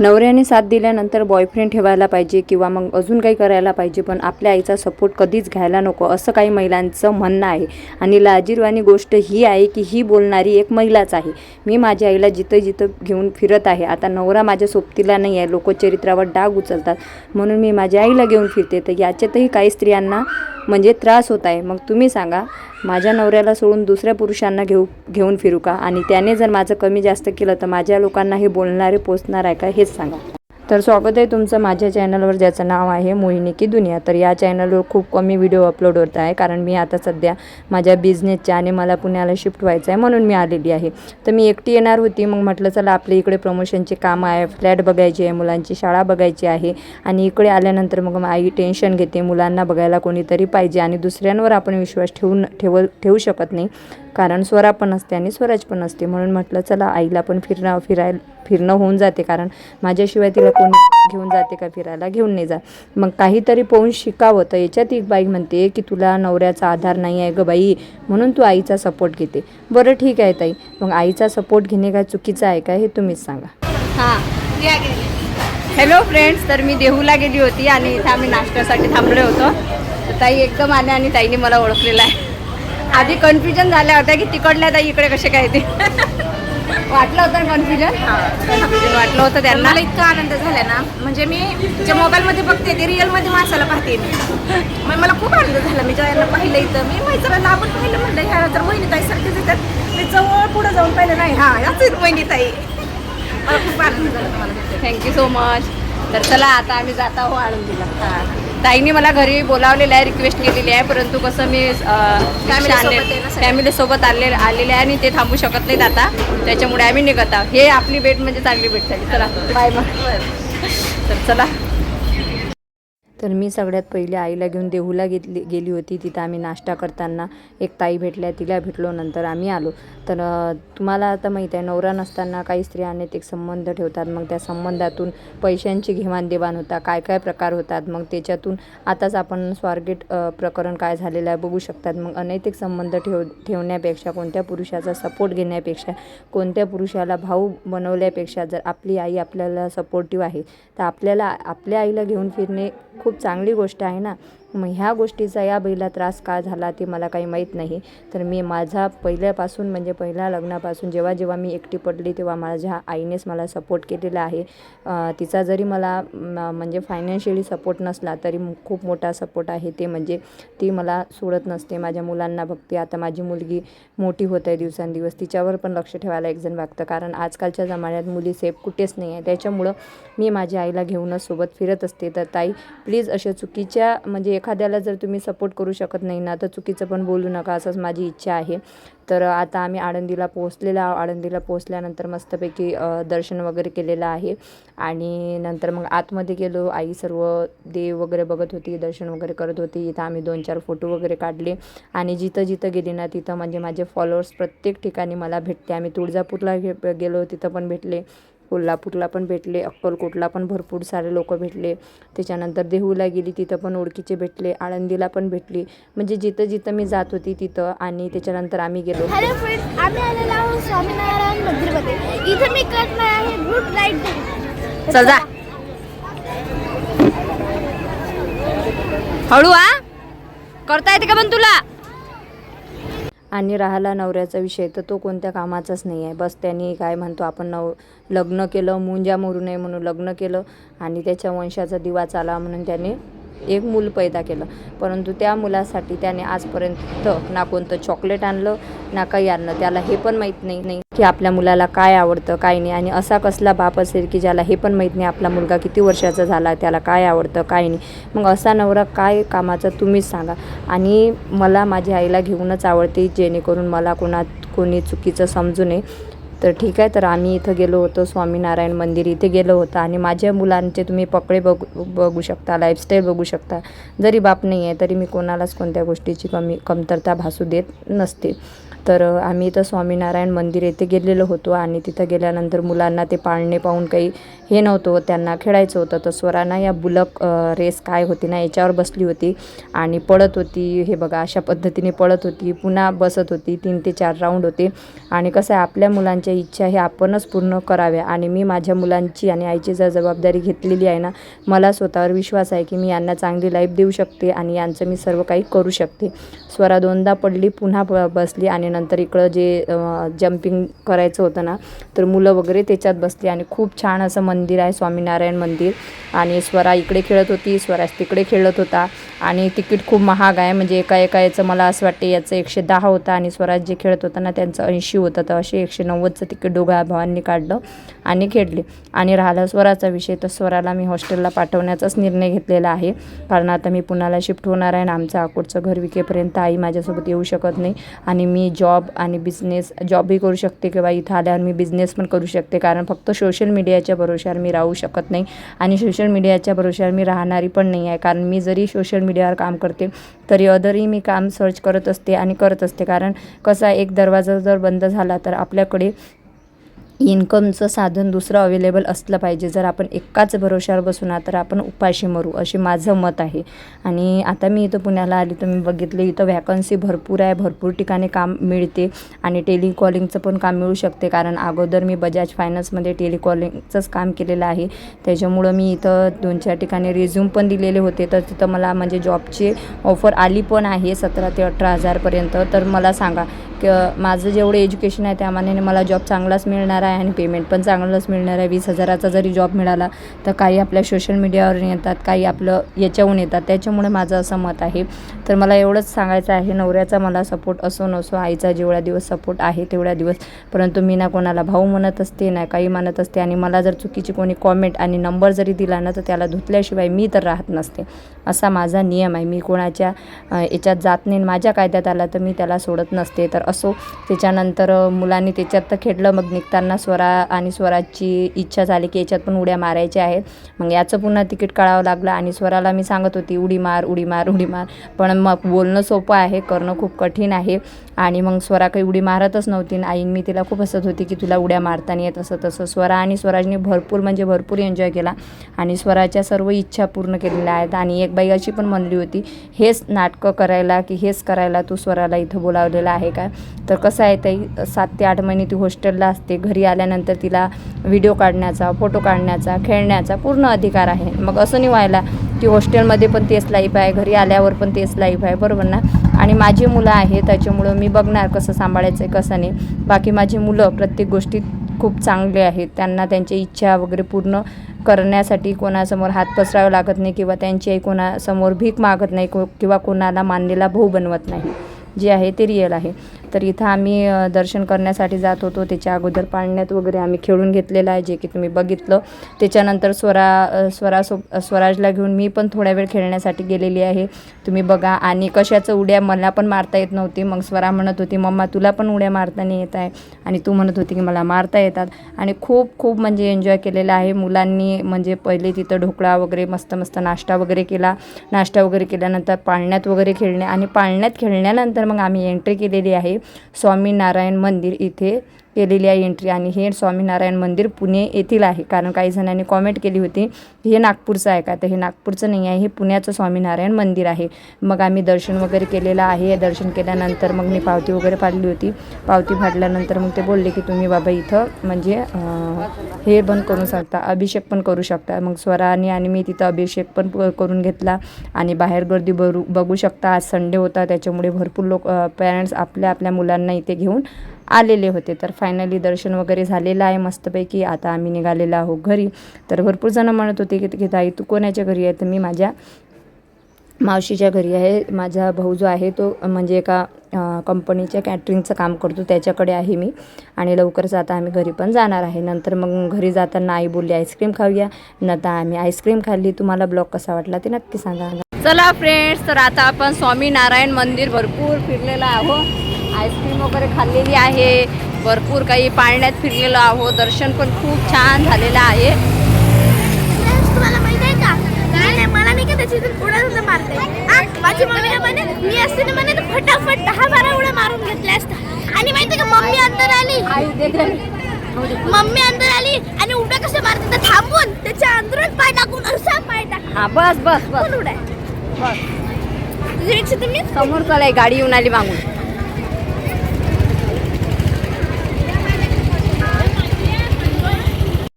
नवऱ्याने साथ दिल्यानंतर बॉयफ्रेंड ठेवायला पाहिजे किंवा मग अजून काही करायला पाहिजे पण आपल्या आईचा सपोर्ट कधीच घ्यायला नको असं काही महिलांचं म्हणणं आहे. आणि लाजीरवाणी गोष्ट ही आहे की ही बोलणारी एक महिलाच आहे. मी माझ्या आईला जिथं जिथं घेऊन फिरत आहे आता नवरा माझ्या सोबतीला नाही आहे लोक चरित्रावर डाग उचलतात. म्हणून मी माझ्या आईला घेऊन फिरते तर याच्यातही काही स्त्रियांना म्हणजे त्रास होत आहे. मग तुम्ही सांगा माझ्या नवऱ्याला सोडून दुसऱ्या पुरुषांना घेऊ घेऊन फिरू का? आणि त्याने जर माझं कमी जास्त केलं तर माझ्या लोकांना हे बोलणारे पोचणार आहे का हेच सांगा. तर स्वागत आहे तुमचं माझ्या चॅनलवर ज्याचं नाव आहे मोहिनी की दुनिया. तर या चॅनलवर खूप कमी व्हिडिओ अपलोड होत आहे कारण मी आता सध्या माझ्या बिझनेसच्या आणि मला पुण्याला शिफ्ट व्हायचं आहे म्हणून मी आलेली आहे. तर मी एकटी येणार होती मग म्हटलं चला आपल्या इकडे प्रमोशनचे कामं आहे फ्लॅट बघायची आहे मुलांची शाळा बघायची आहे आणि इकडे आल्यानंतर मग आई टेन्शन घेते मुलांना बघायला कोणीतरी पाहिजे आणि दुसऱ्यांवर आपण विश्वास ठेवून ठेव ठेवू शकत नाही. कारण स्वरा पण असते आणि स्वराज पण असते म्हणून म्हटलं चला आईला पण फिरणं फिरायला फिरणं होऊन जाते. कारण माझ्याशिवाय तिला कोणी घेऊन जाते का फिरायला? घेऊन नाही जा मग काहीतरी पोहून शिकावं. तर याच्यात एक बाई म्हणते की तुला नवऱ्याचा आधार नाही आहे ग बाई. म्हणून तू आईचा सपोर्ट घेते. बरं ठीक आहे ताई. मग आईचा सपोर्ट घेणे काय चुकीचं आहे का हे तुम्हीच सांगा. हां हॅलो फ्रेंड्स तर मी देहूला गेली होती आणि इथे आम्ही नाश्त्यासाठी थांबलो होतो. तर ताई एकदम आल्या आणि ताईने मला ओळखलेलं आहे. आधी कन्फ्युजन झाल्या होत्या की तिकडल्या ताई इकडे कसे काय ते वाटलं होतं कन्फ्युजन वाटलं होतं त्यांना. मला इतका आनंद झाला ना. म्हणजे मी जे मोबाईलमध्ये बघते ते रिअलमध्ये माणसाला पाहते मी. मग मला खूप आनंद झाला. मी यांना पाहिलं इथं मी मैत्रिणीला आपण पाहिलं म्हणलं ह्या तर वहिनीताई सारखेच येतात मी जवळ पुढे जाऊन पाहिलं नाही. हा याच आहेत वहिनीताई. मला खूप आनंद झाला. थँक्यू सो मच तर चला आता आम्ही जात आहोत आळंदीला. ताईने मला घरी बोलावलेलं आहे रिक्वेस्ट केलेली आहे परंतु कसं मी. फॅमिलीसोबत आले आलेले आहे आणि ते थांबू शकत नाहीत आता. त्याच्यामुळे आम्ही निघत आहोत. हे आपली भेट म्हणजे चांगली भेट झाली. चला. बाय मग. तर चला. तर मी सगळ्यात पहिले आईला घेऊन देहूला घेतली गेली होती. तिथं आम्ही नाश्ता करताना एक ताई भेटल्या. तिला भेटलो. नंतर आम्ही आलो. तर तुम्हाला आता माहीत आहे नवरा नसताना काही स्त्रिया अनेक संबंध ठेवतात. मग त्या संबंधातून पैशांची घेवाणदेवाण होता. काय काय प्रकार होतात? मग त्याच्यातून आताच आपण स्वारगेट प्रकरण काय झालेलं आहे बघू शकतात. मग अनैतिक संबंध ठेव ठेवण्यापेक्षा कोणत्या पुरुषाचा सपोर्ट घेण्यापेक्षा कोणत्या पुरुषाला भाऊ बनवल्यापेक्षा जर आपली आई आपल्याला सपोर्टिव्ह आहे तर आपल्याला आपल्या आईला घेऊन फिरणे खूप खूप चांगली गोष्ट आहे ना. मग ह्या गोष्टीचा या बैला त्रास का झाला ते मला काही माहीत नाही. तर मी माझा पहिल्यापासून म्हणजे पहिल्या लग्नापासून जेव्हा जेव्हा मी एकटी पडली तेव्हा माझ्या आईनेच मला सपोर्ट केलेला आहे. तिचा जरी मला म- म्हणजे फायनान्शियली सपोर्ट नसला तरी खूप मोठा सपोर्ट आहे ते म्हणजे ती मला सोडत नसते. माझ्या मुलांना बघते. आता माझी मुलगी मोठी होत आहे दिवसांदिवस. तिच्यावर पण लक्ष ठेवायला एकजण वागतं. कारण आजकालच्या जमान्यात मुली सेफ कुठेच नाही आहे त्याच्यामुळं मी माझ्या आईला घेऊनच सोबत फिरत असते. तर ताई प्लीज अशा चुकीच्या म्हणजे एखाद्याला जर तुम्ही सपोर्ट करू शकत नाही ना तर चुकीचं पण बोलू नका असंच माझी इच्छा आहे. तर आता आम्ही आळंदीला पोहोचलेला आहो. आळंदीला पोहोचल्यानंतर मस्तपैकी दर्शन वगैरे केलेलं आहे. आणि नंतर मग आतमध्ये गेलो. आई सर्व देव वगैरे बघत होती दर्शन वगैरे करत होती. इथं आम्ही दोन चार फोटो वगैरे काढले. आणि जिथं जिथं गेली ना तिथं म्हणजे माझे फॉलोअर्स प्रत्येक ठिकाणी मला भेटते. आम्ही तुळजापूरला गे गेलो तिथं पण भेटले. कोल्हापूरला पण भेटले अक्कलकोटला पण भरपूर सारे लोक भेटले. त्याच्यानंतर देहूला गेली तिथं पण ओळखीचे भेटले आळंदीला पण भेटली. म्हणजे जिथं जिथं मी जात होती तिथं आणि त्याच्यानंतर आम्ही गेलो. हॅलो फ्रेंड्स आम्ही आलेलो आहोत स्वामीनारायण मंदिरमध्ये. इथे मी करणार आहे रूट राईड चल जा. हळू हा? करता येते का पण तुला? आणि राहिला नवऱ्याचा विषय तर तो कोणत्या कामाचाच नाही आहे. बस त्यांनी काय म्हणतो आपण नव लग्न केलं मुंजा मरू नये म्हणून लग्न केलं आणि त्याच्या वंशाचा दिवा चाला म्हणून त्याने एक मूल पैदा केलं. परंतु त्या मुलासाठी त्याने आजपर्यंत ना कोणतं चॉकलेट आणलं ना काही आणलं. त्याला हे पण माहीत नाही नाही की आपल्या मुलाला काय आवडतं काय नाही. आणि असा कसला बाप असेल की ज्याला हे पण माहीत नाही आपला मुलगा किती वर्षाचा झाला त्याला काय आवडतं काय नाही. मग असा नवरा काय कामाचा तुम्हीच सांगा. आणि मला माझ्या आईला घेऊनच आवडते जेणेकरून मला कोणा कोणी चुकीचं समजू नये. तर ठीक आहे तर आम्ही इथं गेलो होतो स्वामीनारायण मंदिर इथे गेलो होतो. आणि माझ्या मुलांचे तुम्ही पकडे बघू बघू शकता लाईफस्टाईल बघू शकता. जरी बाप नाही आहे तरी मी कोणालाच कोणत्या गोष्टीची कमी कमतरता भासू देत नसते. तर आम्ही इथं स्वामीनारायण मंदिर येथे गेलेलो होतो आणि तिथं गेल्यानंतर मुलांना ते पाळणे पाहून काही हे नव्हतं त्यांना खेळायचं होतं. तर स्वरांना या बुलक रेस काय होती ना याच्यावर बसली होती आणि पळत होती. हे बघा अशा पद्धतीने पळत होती. पुन्हा बसत होती. तीन ते चार राऊंड होते. आणि कसं आहे आपल्या मुलांच्या इच्छा हे आपणच पूर्ण कराव्या. आणि मी माझ्या मुलांची आणि आईची जर जबाबदारी घेतलेली आहे ना मला स्वतःवर विश्वास आहे की मी यांना चांगली लाईफ देऊ शकते आणि यांचं मी सर्व काही करू शकते. स्वरा दोनदा पडली पुन्हा ब बसली आणि नंतर इकडं जे जम्पिंग करायचं होतं ना तर मुलं वगैरे त्याच्यात बसली आणि खूप छान असं मंदिर आहे स्वामीनारायण मंदिर. आणि स्वरा इकडे खेळत होती स्वराज तिकडे खेळत होता. आणि तिकीट खूप महाग आहे म्हणजे एका एका याचं मला असं वाटते याचं एकशे दहा होतं आणि स्वराज जे खेळत होता ना त्यांचं ऐंशी होतं. तर असे एकशे नव्वदचं तिकीट दोघा भावांनी काढलं आणि खेळले. आणि राहिला स्वराचा विषय तर स्वराला मी हॉस्टेलला पाठवण्याचाच निर्णय घेतलेला आहे. कारण आता मी पुण्याला शिफ्ट होणार आहे आणि आमचं अकोटचं घर विकेपर्यंत आई माझ्यासोबत येऊ शकत नाही. आणि मी जॉब आणि बिझनेस जॉबही करू शकते किंवा इथं आल्यावर मी बिझनेस पण करू शकते. कारण फक्त सोशल मीडियाच्या भरोश्यावर मी राहू शकत नाही आणि सोशल मीडियाच्या भरोश्यावर मी राहणारी पण नाही आहे. कारण मी जरी सोशल मीडियावर काम करते तरी अदरही मी काम सर्च करत असते आणि करत असते. कारण कसा एक दरवाजा जर बंद झाला तर आपल्याकडे इन्कमचं साधन दुसरं अवेलेबल असलं पाहिजे. जर आपण एकाच भरोश्यावर बसू ना तर आपण उपाशी मरू असे माझं मत आहे. आणि आता मी इथं पुण्याला आली तर मी बघितले इथं व्हॅकन्सी भरपूर आहे भरपूर ठिकाणी काम मिळते आणि टेलिकॉलिंगचं पण काम मिळू शकते. कारण अगोदर मी बजाज फायनान्समध्ये टेलिकॉलिंगचंच काम केलेलं आहे. त्याच्यामुळं मी इथं दोन चार ठिकाणी रिझ्यूम पण दिलेले होते. तर तिथं मला म्हणजे जॉबची ऑफर आली पण आहे सतरा ते अठरा हजारपर्यंत तर मला सांगा की माझं जेवढं एज्युकेशन आहे त्यामानाने मला जॉब चांगलाच मिळणार आहे आणि पेमेंट पण चांगलंच मिळणार आहे. वीस हजाराचा जरी जॉब मिळाला तर काही आपल्या सोशल मीडियावर येतात काही आपलं याच्याहून येतात. त्याच्यामुळे माझं असं मत आहे. तर मला एवढंच सांगायचं आहे नवऱ्याचा मला सपोर्ट असो नसो आईचा जेवढ्या दिवस सपोर्ट आहे तेवढ्या दिवस. परंतु मी ना कोणाला भाऊ म्हणत असते ना काही म्हणत असते आणि मला जर चुकीची कोणी कॉमेंट आणि नंबर जरी दिला ना तर त्याला धुतल्याशिवाय मी तर राहत नसते. असा माझा नियम आहे. मी कोणाच्या याच्यात जात नाही माझ्या कायद्यात आला तर मी त्याला सोडत नसते. तर असो त्याच्यानंतर मुलांनी त्याच्यात तर खेळलं मग निघताना स्वरा आणि स्वराची इच्छा झाली की याच्यात पण उड्या मारायच्या आहेत. मग याचं पुन्हा तिकीट काढावं लागलं आणि स्वराला मी सांगत होती उडी मार उडी मार उडी मार. पण मग बोलणं सोपं आहे करणं खूप कठीण आहे. आणि मग स्वरा काही उडी मारतच नव्हती आणि आईन मी तिला खूप हसत होती की तुला उड्या मारताना येत असं तसं. स्वरा आणि स्वराजने भरपूर म्हणजे भरपूर एन्जॉय केला आणि स्वराच्या सर्व इच्छा पूर्ण केलेल्या आहेत. आणि एक बाई अशी पण म्हणली होती हेच नाटकं करायला की हेच करायला तू स्वराला इथं बोलावलेलं आहे का? तर कसं आहे ताई सात ते आठ महिने ती हॉस्टेलला असते घरी आल्यानंतर तिला व्हिडिओ काढण्याचा फोटो काढण्याचा खेळण्याचा पूर्ण अधिकार आहे. मग असं नाही व्हायला की हॉस्टेलमध्ये पण तेच लाईफ आहे घरी आल्यावर पण तेच लाईफ आहे बरोबर ना? आणि माझी मुलं आहे त्याच्यामुळं मी बघणार कसं सांभाळायचं आहे कसं नाही. बाकी माझी मुलं प्रत्येक गोष्टीत खूप चांगले आहेत. त्यांना त्यांच्या इच्छा वगैरे पूर्ण करण्यासाठी कोणासमोर हात पसरावे लागत नाही किंवा त्यांची आई कोणासमोर भीक मागत नाही को किंवा कोणाला मानलेला भाऊ बनवत नाही. जे आहे ते रिअल आहे. तर इथं आम्ही दर्शन करण्यासाठी जात होतो. त्याच्या अगोदर पाळण्यात वगैरे आम्ही खेळून घेतलेलं आहे जे की तुम्ही बघितलं. त्याच्यानंतर स्वरा स्वरासो स्वराजला घेऊन मी पण थोड्या वेळ खेळण्यासाठी गेलेली आहे. तुम्ही बघा आणि कशाचं उड्या मला पण मारता येत नव्हती. मग स्वरा म्हणत होती मम्मा तुला पण उड्या मारता नाही येत आहे. आणि तू म्हणत होती की मला मारता येतात. आणि खूप खूप म्हणजे एन्जॉय केलेलं आहे. मुलांनी म्हणजे पहिले तिथं ढोकळा वगैरे मस्त मस्त नाश्ता वगैरे केला. नाश्ता वगैरे केल्यानंतर पाळण्यात वगैरे खेळणे. आणि पाळण्यात खेळण्यानंतर मग आम्ही एंट्री केलेली आहे. स्वामीनारायण मंदिर इथे केलेली आहे एंट्री आणि हे स्वामीनारायण मंदिर पुणे येथील आहे. कारण काही जणांनी कॉमेंट केली होती हे नागपूरचं आहे का? तर हे नागपूरचं नाही आहे हे पुण्याचं स्वामीनारायण मंदिर आहे. मग आम्ही दर्शन वगैरे केलेलं आहे. दर्शन केल्यानंतर मग मी पावती वगैरे फाडली होती. पावती फाडल्यानंतर मग ते बोलले की तुम्ही बाबा इथं म्हणजे हे पण करू शकता अभिषेक पण करू शकता. मग स्वराने आणि मी तिथं अभिषेक पण करून घेतला आणि बाहेर गर्दी बरू बघू शकता. आज संडे होता त्याच्यामुळे भरपूर लोक पॅरेंट्स आपल्या आपल्या मुलांना इथे घेऊन आलेले होते. तर फायनली दर्शन वगैरे झालेलं आहे मस्तपैकी. आता आम्ही निघालेलो आहोत घरी. तर भरपूर जणं म्हणत होते की ताई तू कोणाच्या घरी आहे? तर मी माझ्या मावशीच्या घरी आहे. माझा भाऊ जो आहे तो म्हणजे एका कंपनीच्या कॅटरिंगचं काम करतो. त्याच्याकडे आहे मी. आणि लवकरच आता आम्ही घरी पण जाणार आहे. नंतर मग घरी जाताना आई बोलली आईस्क्रीम खाऊया. न तर आम्ही आईस्क्रीम खाल्ली. तुम्हाला ब्लॉग कसा वाटला ते नक्की सांगा. चला फ्रेंड्स तर आता आपण स्वामीनारायण मंदिर भरपूर फिरलेलं आहो आईस्क्रीम वगैरे खाल्लेली आहे. भरपूर काही पाळण्यात फिरलेलो आहो दर्शन पण खूप छान झालेलं आहे. तुम्हाला माहिती आहे का? नाही मला नाही का त्याच्यातून उड्या सुद्धा मारते आ, माझी मम्मी म्हणे मी असते ना म्हणे तर फटाफट दहा बारा उड्या मारून घेतल्या आणि माहिती का मम्मी अंदर आली. मम्मी अंदर आली आणि उड्या कसे मारते तर थांबून त्याच्या अंदरून पाय टाकून असा पाय हा बस बस बस. उड्या रिक्षा तुम्ही समोर चला गाडी येऊन आली मागून.